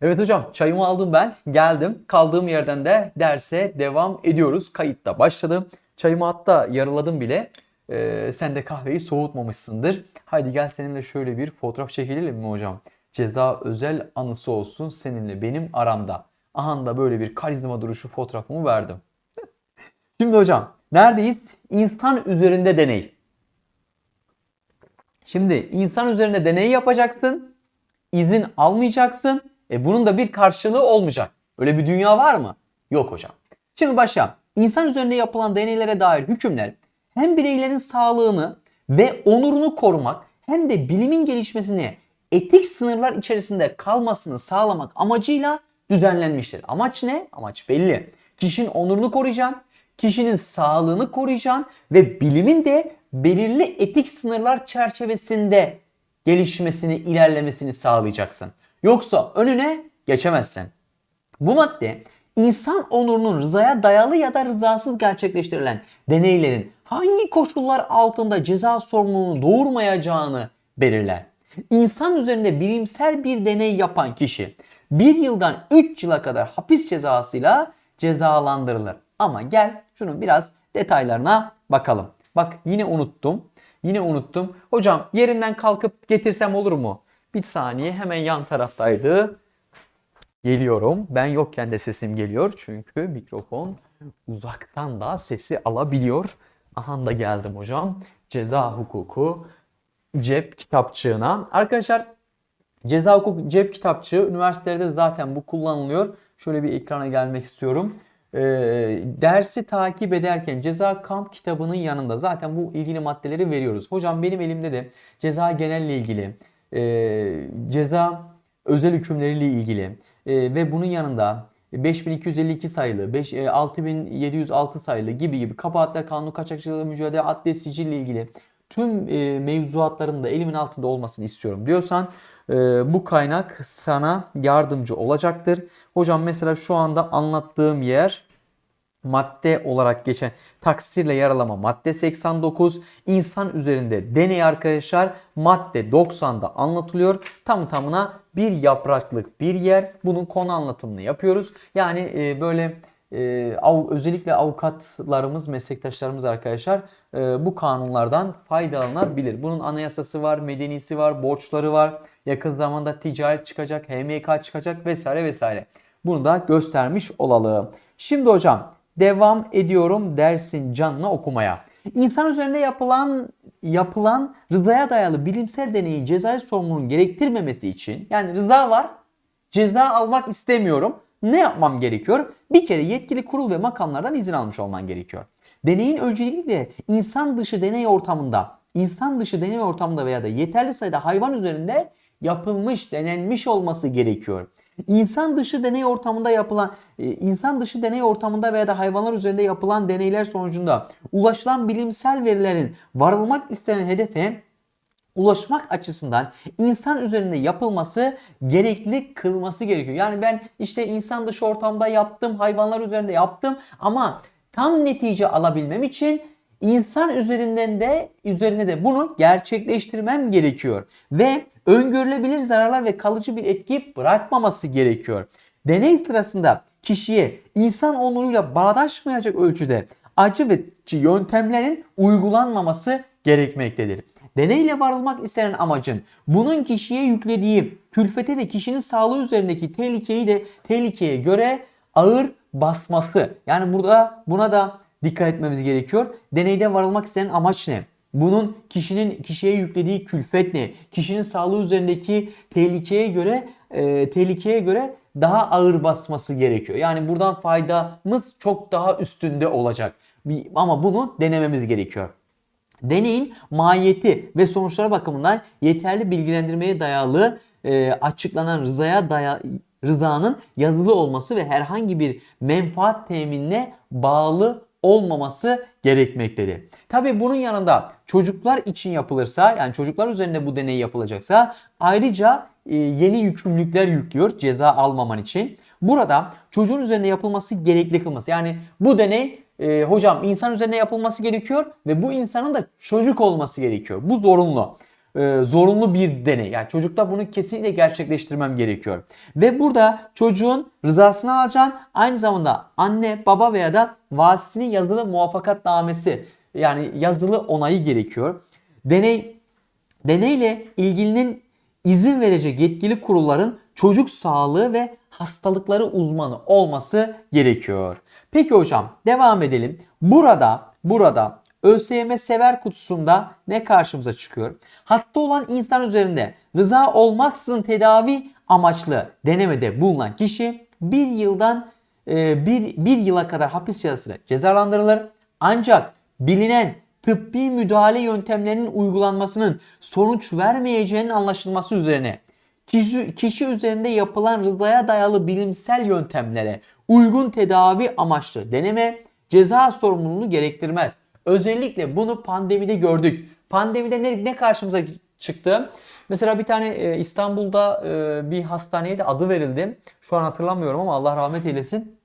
Evet hocam çayımı aldım ben geldim. Kaldığım yerden de derse devam ediyoruz. Kayıtta başladım. Çayımı hatta yarıladım bile. Ee, sen de kahveyi soğutmamışsındır. Haydi gel seninle şöyle bir fotoğraf çekilelim mi hocam? Ceza özel anısı olsun seninle benim aramda. Aha da böyle bir karizma duruşu fotoğrafımı verdim. Şimdi hocam neredeyiz? İnsan üzerinde deney Şimdi insan üzerinde deney yapacaksın. izin almayacaksın. E bunun da bir karşılığı olmayacak. Öyle bir dünya var mı? Yok hocam. Şimdi başa. İnsan üzerinde yapılan deneylere dair hükümler hem bireylerin sağlığını ve onurunu korumak hem de bilimin gelişmesini etik sınırlar içerisinde kalmasını sağlamak amacıyla düzenlenmiştir. Amaç ne? Amaç belli. Kişinin onurunu koruyacaksın, kişinin sağlığını koruyacaksın ve bilimin de belirli etik sınırlar çerçevesinde gelişmesini, ilerlemesini sağlayacaksın. Yoksa önüne geçemezsin. Bu madde insan onurunun rızaya dayalı ya da rızasız gerçekleştirilen deneylerin hangi koşullar altında ceza sorumluluğunu doğurmayacağını belirler. İnsan üzerinde bilimsel bir deney yapan kişi 1 yıldan 3 yıla kadar hapis cezasıyla cezalandırılır. Ama gel şunun biraz detaylarına bakalım. Bak yine unuttum. Yine unuttum. Hocam yerinden kalkıp getirsem olur mu? Bir saniye hemen yan taraftaydı. Geliyorum. Ben yokken de sesim geliyor. Çünkü mikrofon uzaktan da sesi alabiliyor. Aha da geldim hocam. Ceza hukuku cep kitapçığına. Arkadaşlar ceza hukuku cep kitapçığı üniversitelerde zaten bu kullanılıyor. Şöyle bir ekrana gelmek istiyorum. Ee, dersi takip ederken ceza kamp kitabının yanında zaten bu ilgili maddeleri veriyoruz. Hocam benim elimde de ceza genelle ilgili, e, ceza özel hükümleriyle ilgili e, ve bunun yanında 5252 sayılı, 5, e, 6706 sayılı gibi gibi kabahatler kanunu kaçakçılığı mücadele adli sicille ilgili tüm e, mevzuatların da elimin altında olmasını istiyorum diyorsan e, bu kaynak sana yardımcı olacaktır. Hocam mesela şu anda anlattığım yer madde olarak geçen taksirle yaralama madde 89 insan üzerinde deney arkadaşlar madde 90'da anlatılıyor. Tam tamına bir yapraklık bir yer. Bunun konu anlatımını yapıyoruz. Yani e, böyle e, av, özellikle avukatlarımız, meslektaşlarımız arkadaşlar e, bu kanunlardan faydalanabilir. Bunun anayasası var, medenisi var, borçları var. Yakın zamanda ticaret çıkacak, HMK çıkacak vesaire vesaire. Bunu da göstermiş olalım. Şimdi hocam devam ediyorum dersin canına okumaya. İnsan üzerinde yapılan yapılan rızaya dayalı bilimsel deneyin cezai sorumluluğun gerektirmemesi için yani rıza var ceza almak istemiyorum. Ne yapmam gerekiyor? Bir kere yetkili kurul ve makamlardan izin almış olman gerekiyor. Deneyin öncelikle insan dışı deney ortamında, insan dışı deney ortamında veya da yeterli sayıda hayvan üzerinde yapılmış, denenmiş olması gerekiyor. İnsan dışı deney ortamında yapılan e, insan dışı deney ortamında veya da hayvanlar üzerinde yapılan deneyler sonucunda ulaşılan bilimsel verilerin varılmak istenen hedefe ulaşmak açısından insan üzerinde yapılması gerekli kılması gerekiyor. Yani ben işte insan dışı ortamda yaptım, hayvanlar üzerinde yaptım ama tam netice alabilmem için insan üzerinden de üzerine de bunu gerçekleştirmem gerekiyor ve öngörülebilir zararlar ve kalıcı bir etki bırakmaması gerekiyor. Deney sırasında kişiye insan onuruyla bağdaşmayacak ölçüde acı ve yöntemlerin uygulanmaması gerekmektedir. Deneyle varılmak istenen amacın bunun kişiye yüklediği külfete ve kişinin sağlığı üzerindeki tehlikeyi de tehlikeye göre ağır basması. Yani burada buna da dikkat etmemiz gerekiyor. Deneyde varılmak istenen amaç ne? Bunun kişinin kişiye yüklediği külfet ne? Kişinin sağlığı üzerindeki tehlikeye göre e, tehlikeye göre daha ağır basması gerekiyor. Yani buradan faydamız çok daha üstünde olacak. Ama bunu denememiz gerekiyor. Deneyin mahiyeti ve sonuçları bakımından yeterli bilgilendirmeye dayalı e, açıklanan rızaya daya, rızanın yazılı olması ve herhangi bir menfaat teminine bağlı olmaması gerekmektedir. Tabi bunun yanında çocuklar için yapılırsa yani çocuklar üzerinde bu deney yapılacaksa ayrıca e, yeni yükümlülükler yüklüyor ceza almaman için. Burada çocuğun üzerinde yapılması gerekli kılması. Yani bu deney e, hocam insan üzerinde yapılması gerekiyor ve bu insanın da çocuk olması gerekiyor. Bu zorunlu. E, zorunlu bir deney. Yani çocukta bunu kesinlikle gerçekleştirmem gerekiyor. Ve burada çocuğun rızasını alacaksın. Aynı zamanda anne, baba veya da vasisinin yazılı muvaffakatnamesi yani yazılı onayı gerekiyor. Deney deneyle ilgilinin izin verecek yetkili kurulların çocuk sağlığı ve hastalıkları uzmanı olması gerekiyor. Peki hocam devam edelim. Burada burada ÖSYM sever kutusunda ne karşımıza çıkıyor? Hasta olan insan üzerinde rıza olmaksızın tedavi amaçlı denemede bulunan kişi bir yıldan e, bir, bir yıla kadar hapis cezasıyla cezalandırılır. Ancak bilinen tıbbi müdahale yöntemlerinin uygulanmasının sonuç vermeyeceğinin anlaşılması üzerine kişi, kişi üzerinde yapılan rızaya dayalı bilimsel yöntemlere uygun tedavi amaçlı deneme ceza sorumluluğunu gerektirmez. Özellikle bunu pandemide gördük. Pandemide ne, ne karşımıza çıktı? Mesela bir tane e, İstanbul'da e, bir hastaneye de adı verildi. Şu an hatırlamıyorum ama Allah rahmet eylesin.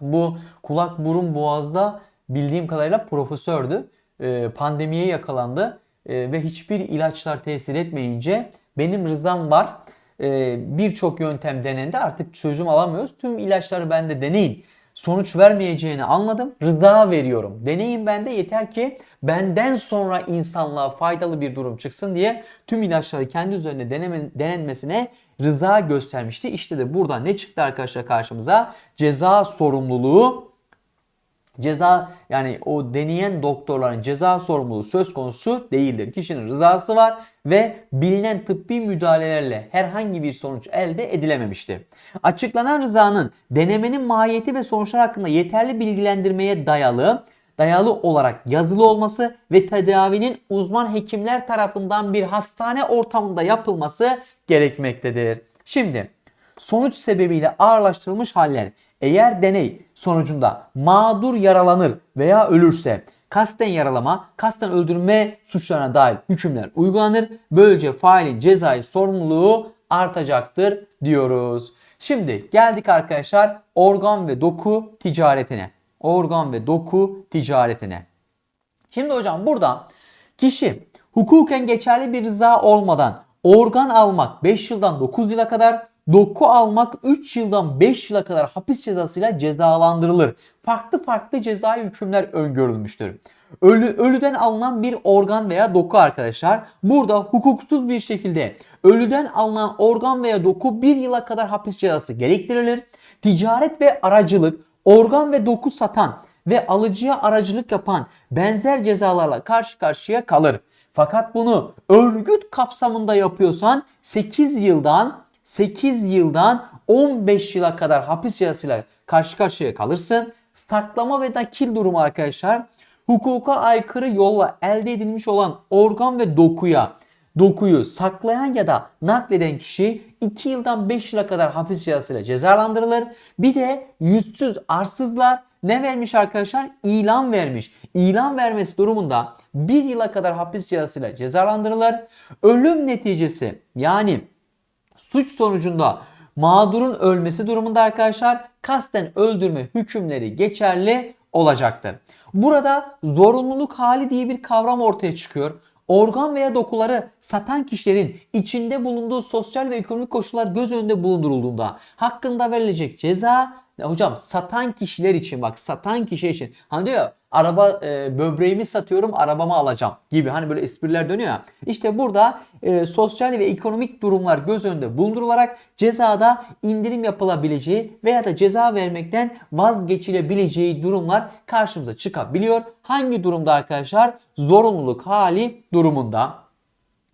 Bu kulak burun boğazda bildiğim kadarıyla profesördü. E, pandemiye yakalandı e, ve hiçbir ilaçlar tesir etmeyince benim rızam var. E, Birçok yöntem denendi artık çözüm alamıyoruz. Tüm ilaçları bende deneyin. Sonuç vermeyeceğini anladım. Rıza veriyorum. Deneyin bende yeter ki benden sonra insanlığa faydalı bir durum çıksın diye tüm ilaçları kendi üzerine deneme, denenmesine rıza göstermişti. İşte de burada ne çıktı arkadaşlar karşımıza? Ceza sorumluluğu Ceza yani o deneyen doktorların ceza sorumluluğu söz konusu değildir. Kişinin rızası var ve bilinen tıbbi müdahalelerle herhangi bir sonuç elde edilememişti. Açıklanan rızanın denemenin mahiyeti ve sonuçlar hakkında yeterli bilgilendirmeye dayalı dayalı olarak yazılı olması ve tedavinin uzman hekimler tarafından bir hastane ortamında yapılması gerekmektedir. Şimdi sonuç sebebiyle ağırlaştırılmış haller eğer deney sonucunda mağdur yaralanır veya ölürse kasten yaralama, kasten öldürme suçlarına dair hükümler uygulanır. Böylece failin cezai sorumluluğu artacaktır diyoruz. Şimdi geldik arkadaşlar organ ve doku ticaretine. Organ ve doku ticaretine. Şimdi hocam burada kişi hukuken geçerli bir rıza olmadan organ almak 5 yıldan 9 yıla kadar doku almak 3 yıldan 5 yıla kadar hapis cezasıyla cezalandırılır. Farklı farklı cezai hükümler öngörülmüştür. Ölü, ölüden alınan bir organ veya doku arkadaşlar burada hukuksuz bir şekilde ölüden alınan organ veya doku 1 yıla kadar hapis cezası gerektirilir. Ticaret ve aracılık organ ve doku satan ve alıcıya aracılık yapan benzer cezalarla karşı karşıya kalır. Fakat bunu örgüt kapsamında yapıyorsan 8 yıldan 8 yıldan 15 yıla kadar hapis cezasıyla karşı karşıya kalırsın. Saklama ve nakil durumu arkadaşlar hukuka aykırı yolla elde edilmiş olan organ ve dokuya dokuyu saklayan ya da nakleden kişi 2 yıldan 5 yıla kadar hapis cezasıyla cezalandırılır. Bir de yüzsüz arsızlar ne vermiş arkadaşlar? İlan vermiş. İlan vermesi durumunda 1 yıla kadar hapis cezasıyla cezalandırılır. Ölüm neticesi yani suç sonucunda mağdurun ölmesi durumunda arkadaşlar kasten öldürme hükümleri geçerli olacaktır. Burada zorunluluk hali diye bir kavram ortaya çıkıyor. Organ veya dokuları satan kişilerin içinde bulunduğu sosyal ve ekonomik koşullar göz önünde bulundurulduğunda hakkında verilecek ceza ya hocam satan kişiler için bak satan kişi için hani diyor araba e, böbreğimi satıyorum arabamı alacağım gibi hani böyle espriler dönüyor ya. İşte burada e, sosyal ve ekonomik durumlar göz önünde bulundurularak cezada indirim yapılabileceği veya da ceza vermekten vazgeçilebileceği durumlar karşımıza çıkabiliyor. Hangi durumda arkadaşlar? Zorunluluk hali durumunda.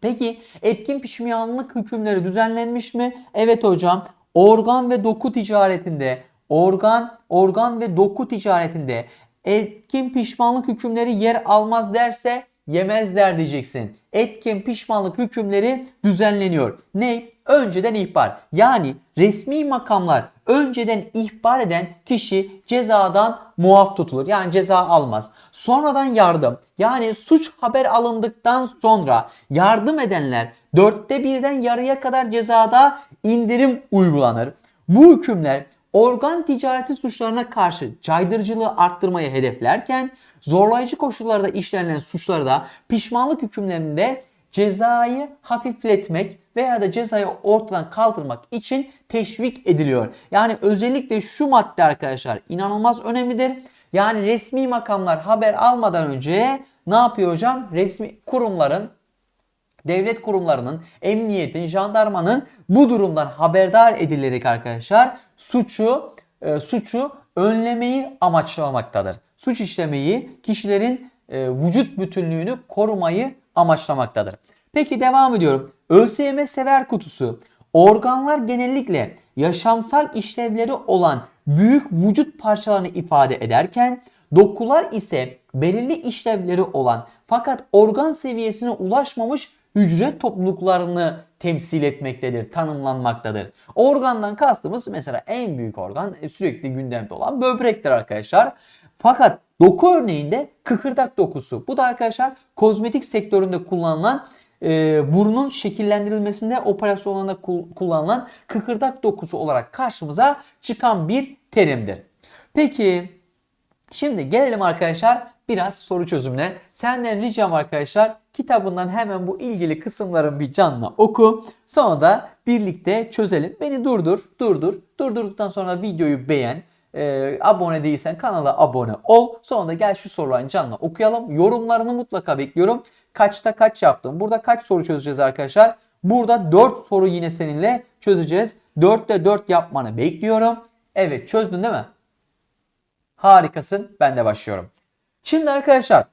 Peki etkin pişmanlık hükümleri düzenlenmiş mi? Evet hocam. Organ ve doku ticaretinde organ, organ ve doku ticaretinde etkin pişmanlık hükümleri yer almaz derse yemezler diyeceksin. Etkin pişmanlık hükümleri düzenleniyor. Ne? Önceden ihbar. Yani resmi makamlar önceden ihbar eden kişi cezadan muaf tutulur. Yani ceza almaz. Sonradan yardım. Yani suç haber alındıktan sonra yardım edenler dörtte birden yarıya kadar cezada indirim uygulanır. Bu hükümler organ ticareti suçlarına karşı caydırıcılığı arttırmayı hedeflerken zorlayıcı koşullarda işlenen suçlarda pişmanlık hükümlerinde cezayı hafifletmek veya da cezayı ortadan kaldırmak için teşvik ediliyor. Yani özellikle şu madde arkadaşlar inanılmaz önemlidir. Yani resmi makamlar haber almadan önce ne yapıyor hocam? Resmi kurumların devlet kurumlarının, emniyetin, jandarmanın bu durumdan haberdar edilerek arkadaşlar suçu e, suçu önlemeyi amaçlamaktadır. Suç işlemeyi, kişilerin e, vücut bütünlüğünü korumayı amaçlamaktadır. Peki devam ediyorum. ÖSYM sever kutusu. Organlar genellikle yaşamsal işlevleri olan büyük vücut parçalarını ifade ederken dokular ise belirli işlevleri olan fakat organ seviyesine ulaşmamış hücre topluluklarını temsil etmektedir, tanımlanmaktadır. Organdan kastımız mesela en büyük organ e, sürekli gündemde olan böbrektir arkadaşlar. Fakat doku örneğinde kıkırdak dokusu. Bu da arkadaşlar kozmetik sektöründe kullanılan e, burnun şekillendirilmesinde operasyonlarında kul- kullanılan kıkırdak dokusu olarak karşımıza çıkan bir terimdir. Peki Şimdi gelelim arkadaşlar biraz soru çözümüne. Senden ricam arkadaşlar kitabından hemen bu ilgili kısımların bir canlı oku. Sonra da birlikte çözelim. Beni durdur, durdur. Durdurduktan sonra videoyu beğen. Ee, abone değilsen kanala abone ol. Sonra da gel şu soruların canlı okuyalım. Yorumlarını mutlaka bekliyorum. Kaçta kaç yaptım? Burada kaç soru çözeceğiz arkadaşlar? Burada 4 soru yine seninle çözeceğiz. 4'te 4 yapmanı bekliyorum. Evet çözdün değil mi? Harikasın. Ben de başlıyorum. Şimdi arkadaşlar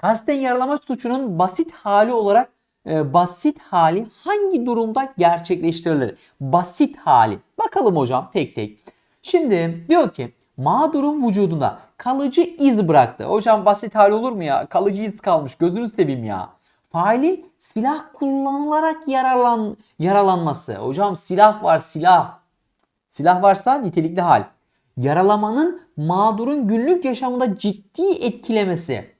kasten yaralama suçunun basit hali olarak e, basit hali hangi durumda gerçekleştirilir? Basit hali. Bakalım hocam tek tek. Şimdi diyor ki mağdurun vücudunda kalıcı iz bıraktı. Hocam basit hali olur mu ya? Kalıcı iz kalmış. Gözünü seveyim ya. Failin silah kullanılarak yaralan yaralanması. Hocam silah var silah. Silah varsa nitelikli hal. Yaralamanın mağdurun günlük yaşamında ciddi etkilemesi.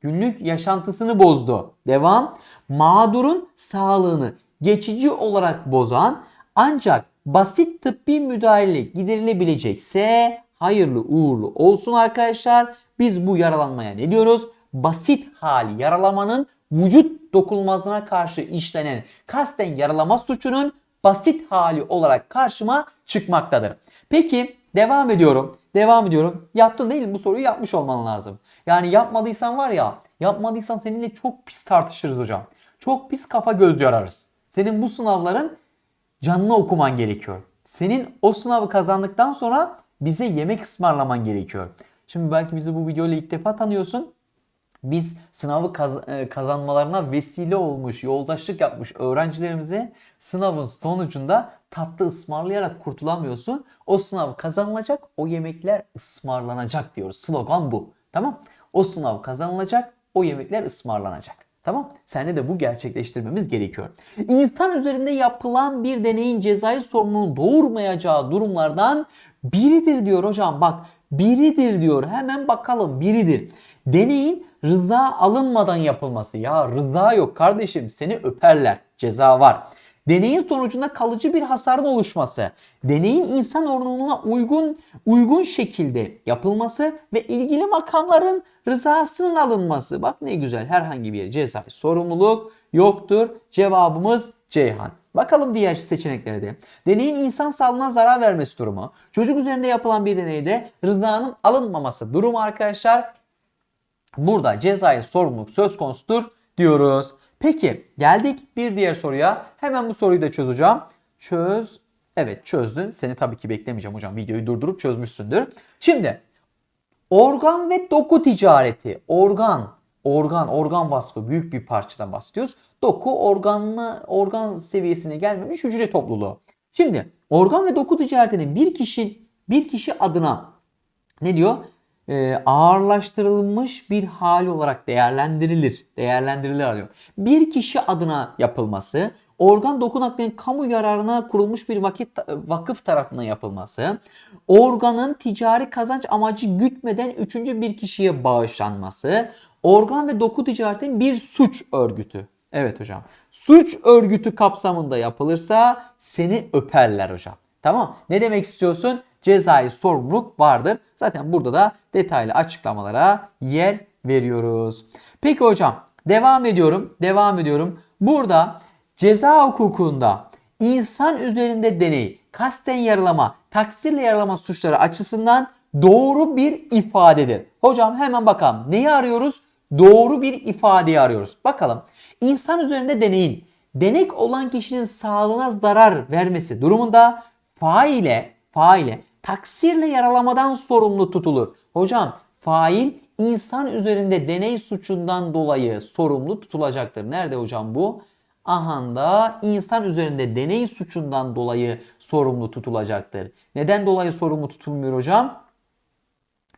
Günlük yaşantısını bozdu. Devam. Mağdurun sağlığını geçici olarak bozan ancak basit tıbbi müdahale giderilebilecekse hayırlı uğurlu olsun arkadaşlar. Biz bu yaralanmaya ne diyoruz? Basit hali yaralamanın vücut dokunulmazlığına karşı işlenen kasten yaralama suçunun basit hali olarak karşıma çıkmaktadır. Peki devam ediyorum. Devam ediyorum. Yaptın değil mi? Bu soruyu yapmış olman lazım. Yani yapmadıysan var ya, yapmadıysan seninle çok pis tartışırız hocam. Çok pis kafa göz yararız. Senin bu sınavların canlı okuman gerekiyor. Senin o sınavı kazandıktan sonra bize yemek ısmarlaman gerekiyor. Şimdi belki bizi bu videoyla ilk defa tanıyorsun. Biz sınavı kaz- e, kazanmalarına vesile olmuş, yoldaşlık yapmış öğrencilerimize sınavın sonucunda tatlı ısmarlayarak kurtulamıyorsun. O sınav kazanılacak, o yemekler ısmarlanacak diyoruz. Slogan bu. Tamam? O sınav kazanılacak, o yemekler ısmarlanacak. Tamam? Sende de bu gerçekleştirmemiz gerekiyor. İnsan üzerinde yapılan bir deneyin cezai sorumluluğunu doğurmayacağı durumlardan biridir diyor hocam. Bak biridir diyor. Hemen bakalım biridir. Deneyin rıza alınmadan yapılması. Ya rıza yok kardeşim seni öperler. Ceza var. Deneyin sonucunda kalıcı bir hasarın oluşması, deneyin insan organına uygun uygun şekilde yapılması ve ilgili makamların rızasının alınması. Bak ne güzel herhangi bir cezai sorumluluk yoktur. Cevabımız Ceyhan. Bakalım diğer seçeneklere de. Deneyin insan sağlığına zarar vermesi durumu. Çocuk üzerinde yapılan bir deneyde rızanın alınmaması durumu arkadaşlar Burada cezai sorumluluk söz konusudur diyoruz. Peki geldik bir diğer soruya. Hemen bu soruyu da çözeceğim. Çöz. Evet çözdün. Seni tabii ki beklemeyeceğim hocam. Videoyu durdurup çözmüşsündür. Şimdi organ ve doku ticareti. Organ, organ, organ vasfı büyük bir parçadan bahsediyoruz. Doku organlı, organ seviyesine gelmemiş hücre topluluğu. Şimdi organ ve doku ticaretinin bir kişi bir kişi adına ne diyor? Ee, ağırlaştırılmış bir hali olarak değerlendirilir. Değerlendirilir diyor. Bir kişi adına yapılması, organ doku naklinin kamu yararına kurulmuş bir vakit vakıf tarafından yapılması, organın ticari kazanç amacı gütmeden üçüncü bir kişiye bağışlanması, organ ve doku ticaretinin bir suç örgütü. Evet hocam. Suç örgütü kapsamında yapılırsa seni öperler hocam. Tamam. Ne demek istiyorsun? Cezai sorumluluk vardır. Zaten burada da detaylı açıklamalara yer veriyoruz. Peki hocam Devam ediyorum. Devam ediyorum. Burada ceza hukukunda insan üzerinde deney, kasten yaralama, taksirle yaralama suçları açısından doğru bir ifadedir. Hocam hemen bakalım. Neyi arıyoruz? Doğru bir ifadeyi arıyoruz. Bakalım. İnsan üzerinde deneyin denek olan kişinin sağlığına zarar vermesi durumunda faile faile taksirle yaralamadan sorumlu tutulur. Hocam fail insan üzerinde deney suçundan dolayı sorumlu tutulacaktır. Nerede hocam bu? Ahanda insan üzerinde deney suçundan dolayı sorumlu tutulacaktır. Neden dolayı sorumlu tutulmuyor hocam?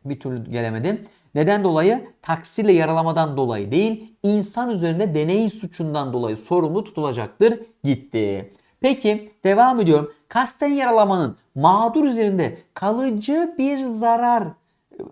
Bir türlü gelemedim. Neden dolayı? Taksirle yaralamadan dolayı değil, insan üzerinde deney suçundan dolayı sorumlu tutulacaktır. Gitti. Peki devam ediyorum. Kasten yaralamanın mağdur üzerinde kalıcı bir zarar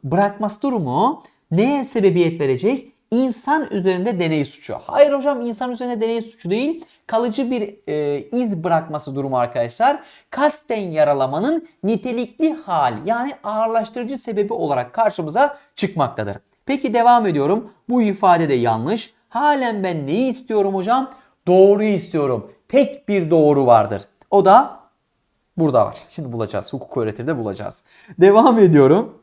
bırakması durumu neye sebebiyet verecek? İnsan üzerinde deney suçu. Hayır hocam insan üzerinde deney suçu değil. Kalıcı bir e, iz bırakması durumu arkadaşlar. Kasten yaralamanın nitelikli hal yani ağırlaştırıcı sebebi olarak karşımıza çıkmaktadır. Peki devam ediyorum. Bu ifade de yanlış. Halen ben neyi istiyorum hocam? Doğruyu istiyorum. Tek bir doğru vardır. O da burada var. Şimdi bulacağız. Hukuk öğretirde bulacağız. Devam ediyorum.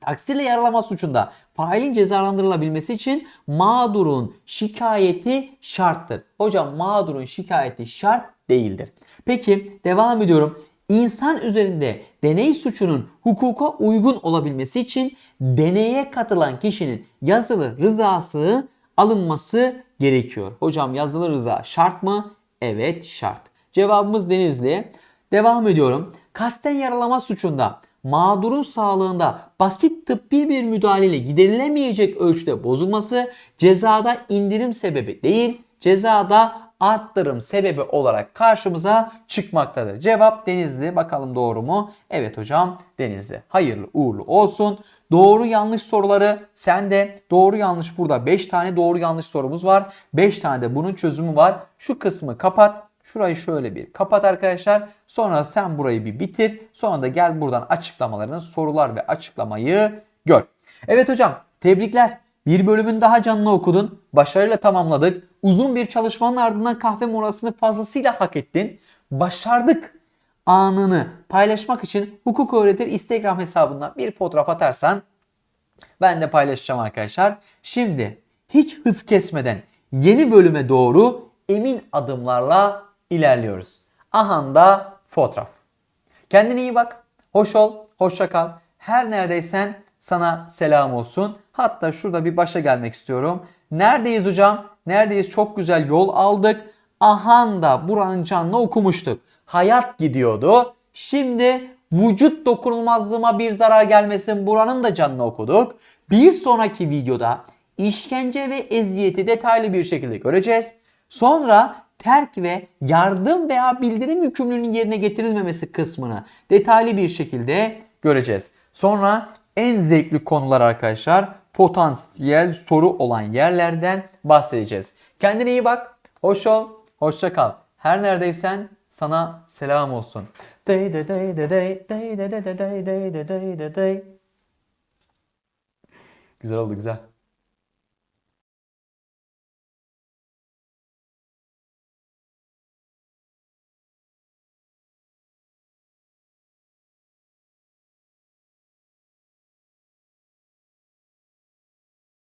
Taksirle yaralama suçunda failin cezalandırılabilmesi için mağdurun şikayeti şarttır. Hocam mağdurun şikayeti şart değildir. Peki devam ediyorum. İnsan üzerinde deney suçunun hukuka uygun olabilmesi için deneye katılan kişinin yazılı rızası alınması gerekiyor. Hocam yazılı rıza şart mı? Evet şart. Cevabımız Denizli. Devam ediyorum. Kasten yaralama suçunda mağdurun sağlığında basit tıbbi bir müdahaleyle giderilemeyecek ölçüde bozulması cezada indirim sebebi değil, cezada arttırım sebebi olarak karşımıza çıkmaktadır. Cevap Denizli. Bakalım doğru mu? Evet hocam Denizli. Hayırlı uğurlu olsun. Doğru yanlış soruları sende. Doğru yanlış burada 5 tane doğru yanlış sorumuz var. 5 tane de bunun çözümü var. Şu kısmı kapat. Şurayı şöyle bir kapat arkadaşlar. Sonra sen burayı bir bitir. Sonra da gel buradan açıklamalarını, sorular ve açıklamayı gör. Evet hocam tebrikler. Bir bölümün daha canlı okudun. Başarıyla tamamladık. Uzun bir çalışmanın ardından kahve molasını fazlasıyla hak ettin. Başardık anını paylaşmak için hukuk öğretir Instagram hesabından bir fotoğraf atarsan ben de paylaşacağım arkadaşlar. Şimdi hiç hız kesmeden yeni bölüme doğru emin adımlarla ilerliyoruz. Ahanda fotoğraf. Kendine iyi bak. Hoş ol. Hoşça kal. Her neredeysen sana selam olsun. Hatta şurada bir başa gelmek istiyorum. Neredeyiz hocam? Neredeyiz? Çok güzel yol aldık. Ahanda buranın canlı okumuştuk. Hayat gidiyordu. Şimdi vücut dokunulmazlığıma bir zarar gelmesin buranın da canını okuduk. Bir sonraki videoda işkence ve eziyeti detaylı bir şekilde göreceğiz. Sonra terk ve yardım veya bildirim yükümlülüğünün yerine getirilmemesi kısmını detaylı bir şekilde göreceğiz. Sonra en zevkli konular arkadaşlar potansiyel soru olan yerlerden bahsedeceğiz. Kendine iyi bak. Hoş ol. Hoşça kal. Her neredeysen sana selam olsun. Dey de dey dey de de de dey dey de dey de dey. Güzel oldu güzel.